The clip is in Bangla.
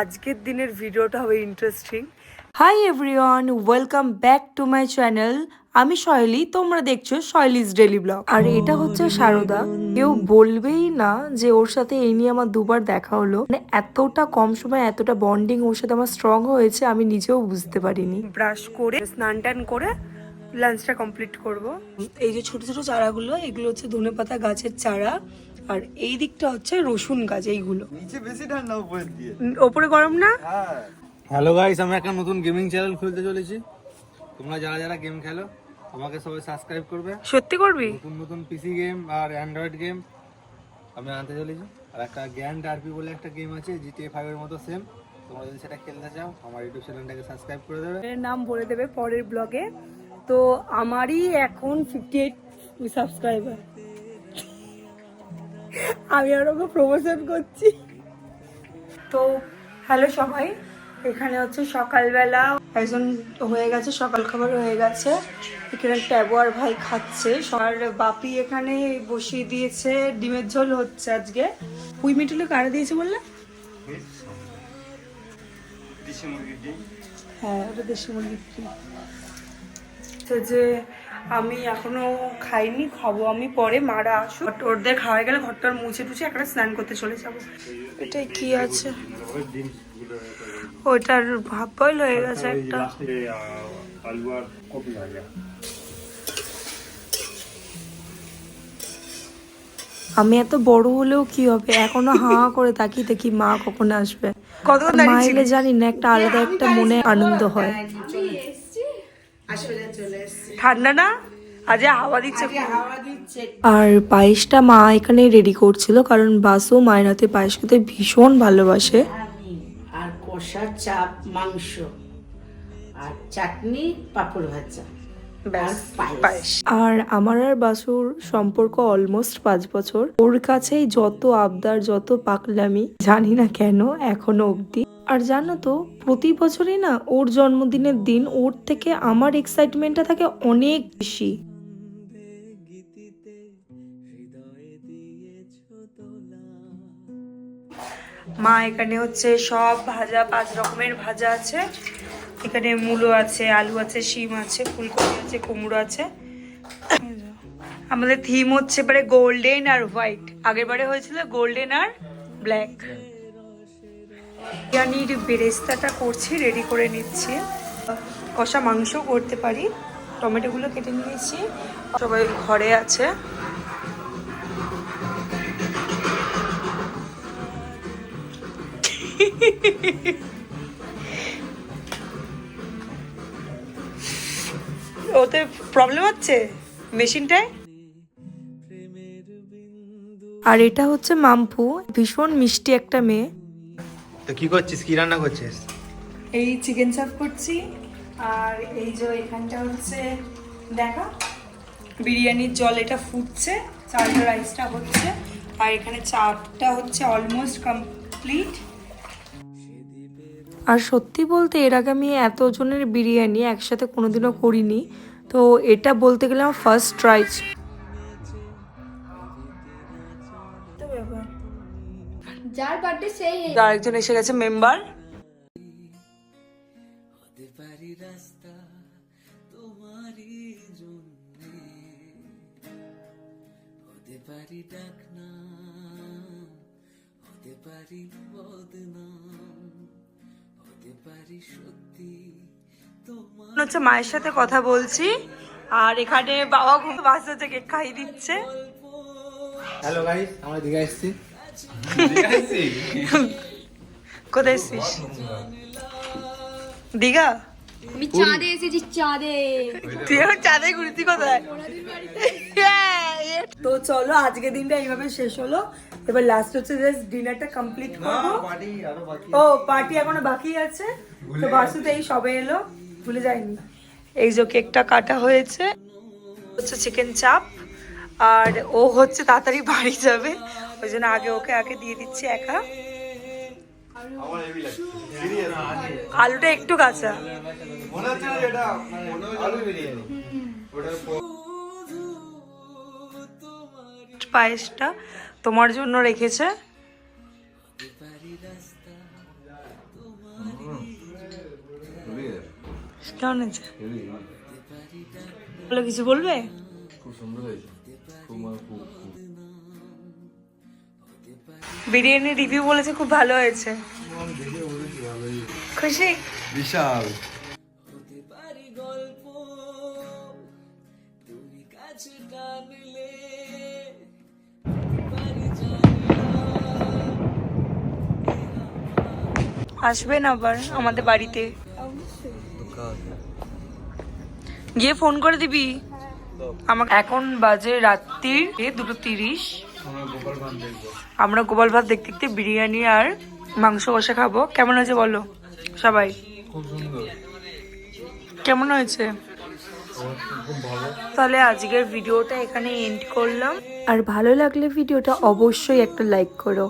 আজকের দিনের ভিডিওটা হবে interesting hi everyone welcome back to my channel আমি শৈলী, তোমরা দেখছ শৈলীজ ডেলি ব্লগ। আর এটা হচ্ছে সারদা। কেউ বলবেই না যে ওর সাথে এই নিয়ে আমার দুবার দেখা হলো। মানে এতটা কম সময় এতটা বন্ডিং ওর সাথে আমার স্ট্রং হয়েছে, আমি নিজেও বুঝতে পারিনি। ব্রাশ করে স্নান টান করে লাঞ্চটা কমপ্লিট করব। এই যে ছোট ছোট চারাগুলো এগুলো হচ্ছে ধনেপাতা গাছের চারা আর এই দিকটা হচ্ছে রসুন গাছ এইগুলো। নিচে বেশি ঠান্ডা উপরের দিয়ে? ওপরে গরম না? হ্যাঁ। হ্যালো গাইস আমি একটা নতুন গেমিং চ্যানেল খুলতে চলেছি। তোমরা যারা যারা গেম খেলো আমাকে সবাই সাবস্ক্রাইব করবে। সত্যি করবি? নতুন নতুন পিসি গেম আর অ্যান্ড্রয়েড গেম আমি আনতে চলেছি। আর একটা গ্র্যান্ড আরপি বলে একটা গেম আছে জিটিএ ফাইভ এর মতো সেম তোমরা যদি সেটা খেলতে চাও আমার ইউটিউব চ্যানেলটাকে সাবস্ক্রাইব করে দেবে। এর নাম বলে দেবে পরের ব্লগে তো আমারই এখন ফিফটি এইট সাবস্ক্রাইবার আমি আর ওকে প্রমোশন করছি। তো হ্যালো সবাই এখানে হচ্ছে সকালবেলা। একজন হয়ে গেছে সকাল খাবার হয়ে গেছে। এখানে ট্যাবো আর ভাই খাচ্ছে। আর বাপি এখানে বসিয়ে দিয়েছে ডিমের ঝোল হচ্ছে আজকে। পুই মিটুলে কারা দিয়েছে বললে? হ্যাঁ ওটা দেশি মুরগির। তো যে আমি এখনও খাইনি খাব আমি পরে মারা But ওদের খাওয়া গেলে ঘরটার মুছে টুছে একটা স্নান করতে চলে যাব। এটাই কি আছে? ওইটার ভাব বয়ল হয়ে গেছে একটা। আমি এত বড় হলেও কি হবে? এখনও হা করে তাকিয়ে দেখি মা কখন আসবে। কত মা এলে জানি না একটা আলাদা একটা মনে আনন্দ হয়। ঠান্ডা না? আজ হাওয়া দিচ্ছে আর পায়েসটা মা এখানে রেডি করছিল কারণ বাসও মায়ের হাতে পায়েস খেতে ভীষণ ভালোবাসে। আর কষা চাপ মাংস আর চাটনি পাঁপড় ভাজা আর আমার আর বাসুর সম্পর্ক অলমোস্ট পাঁচ বছর। ওর কাছেই যত আবদার যত পাকলামি জানি না কেন এখনও অবধি। আর জানো তো, প্রতি বছরই না ওর জন্মদিনের দিন ওর থেকে আমার এক্সাইটমেন্টটা থাকে অনেক বেশি। মা, এখানে হচ্ছে সব ভাজা, পাঁচ রকমের ভাজা আছে। এখানে মূলো আছে, আলু আছে, শিম আছে, ফুলকপি আছে, কুমড়ো আছে। আমাদের থিম হচ্ছে এবারে গোল্ডেন আর হোয়াইট আগের বারে হয়েছিল গোল্ডেন আর ব্ল্যাক বিরিয়ানির বেরেস্তাটা করছি রেডি করে নিচ্ছি। কষা মাংস করতে পারি। টমেটোগুলো কেটে নিয়েছি। সবাই ঘরে আছে। ওতে প্রবলেম হচ্ছে? মেশিনটায়? আর এটা হচ্ছে মাম্পু। ভীষণ মিষ্টি একটা মেয়ে। তো কি করছিস? কি রান্না করছিস? এই চিকেন চাপ করছি আর এই যে এখানটা হচ্ছে দেখা বিরিয়ানির জল এটা ফুটছে চালটা রাইসটা হচ্ছে আর এখানে চাপটা হচ্ছে অলমোস্ট কমপ্লিট আর সত্যি বলতে এর আগে আমি এতজনের বিরিয়ানি একসাথে কোনোদিনও করিনি তো এটা বলতে গেলে আমার ফার্স্ট ট্রাই যার বার্থডে সেই আরেকজন এসে গেছে মেম্বার হচ্ছে মায়ের সাথে কথা বলছি আর এখানে বাবা ঘুম বাসা থেকে খাই দিচ্ছে। হ্যালো গাইস আমরা দিঘা এসেছি। কোথায় এসছিস দীঘা আমি চাঁদে এসেছি চাঁদে। তুই এখন চাঁদে ঘুরতি কোথায়? তো চলো আজকে দিনটা এইভাবে শেষ হলো। এবার লাস্ট হচ্ছে জাস্ট ডিনারটা কমপ্লিট করব। পার্টি আরও বাকি ও পার্টি এখনও বাকি আছে। তো বাসুতে এই সবে এলো ভুলে যায়নি। এই যে কেকটা কাটা হয়েছে হচ্ছে চিকেন চাপ আর ও হচ্ছে তাড়াতাড়ি বাড়ি যাবে। ওই জন্য আগে ওকে আগে দিয়ে দিচ্ছি একা আলুটা একটু কাঁচা। পায়েসটা তোমার জন্য রেখেছে। কেমন হয়েছে? ভালো কিছু বলবে? খুব সুন্দর হয়েছে। বিরিয়ানি রিভিউ বলেছে খুব ভালো হয়েছে। খুশি? বিশাল। আসবেন আবার আমাদের বাড়িতে। গিয়ে ফোন করে দিবি? আমাকে এখন বাজে রাত্রির দুটো তিরিশ। আমরা গোপাল ভাত দেখতে দেখতে বিরিয়ানি আর মাংস কষা খাব। কেমন হয়েছে বলো? সবাই। কেমন হয়েছে? তাহলে আজকের ভিডিওটা এখানে এন্ড করলাম। আর ভালো লাগলে ভিডিওটা অবশ্যই একটা লাইক করো।